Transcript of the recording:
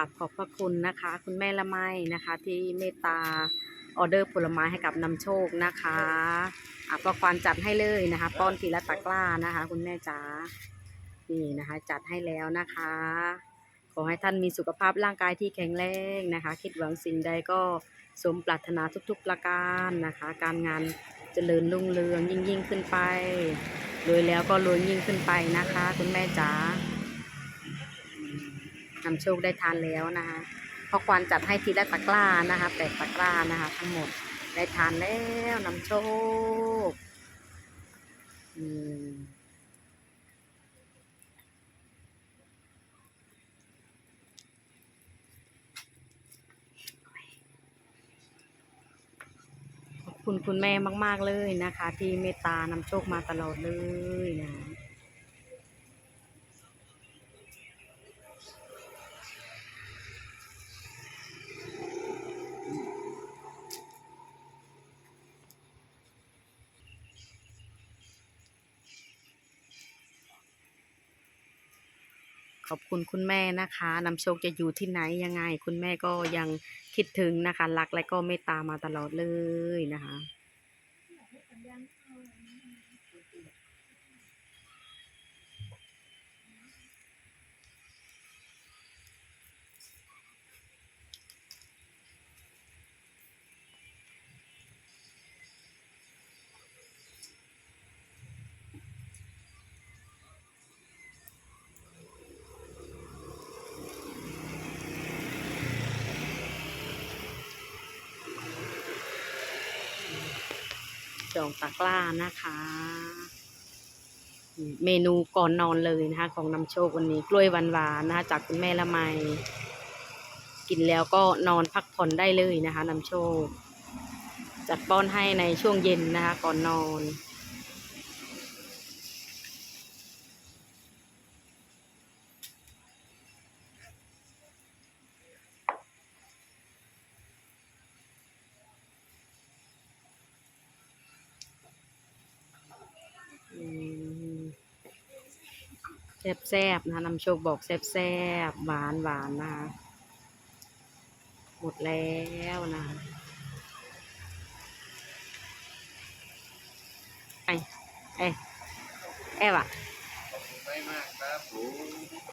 ราบขอบพระคุณนะคะ คุณแม่ละไมนะคะ ที่เมตตาออเดอร์ผลไม้ให้กับนำโชคนะคะอะก็ควานจัดให้เลยนะคะ ป้อนทีละตะกร้านะคะ คุณแม่จ๋านี่นะคะ จัดให้แล้วนะคะ ขอให้ท่านมีสุขภาพร่างกายที่แข็งแรงนะคะ คิดหวังสิ่งใดก็สมปรารถนาทุกๆประการนะคะ การงานเจริญรุ่งเรืองยิ่งยิ่งขึ้นไปรวยแล้วก็รวยยิ่งขึ้นไปนะคะ คุณแม่จ๋า นำโชคได้ทานแล้วนะคะเพราะควานจัดให้ทีละตะกร้านะคะแปดตะกร้านะคะ ทั้งหมดได้ทานแล้วนำโชคอืมขอบคุณคุณแม่มาก ๆ เลยนะคะ ที่เมตตานำโชคมาตลอดเลยนะ ขอบคุณคุณแม่นะคะนำโชคจะอยู่ที่ไหนยังไง คุณแม่ก็ยังคิดถึงนะคะ รักและก็เมตตามาตลอดเลยนะคะ องตะกร้านะคะ เมนูก่อนนอนเลยนะคะ ของนำโชควันนี้กล้วยหวานๆนะคะ จากคุณแม่ละไม กินแล้วก็นอนพักผ่อนได้เลยนะคะนำโชค จัดป้อนให้ในช่วงเย็นนะคะ ก่อนนอน แซ่บๆนะคะนำโชคบอกแซ่บๆหวานหวานนะหมดแล้วนะไอ้ไอ้แอบอะไม่มากครับผม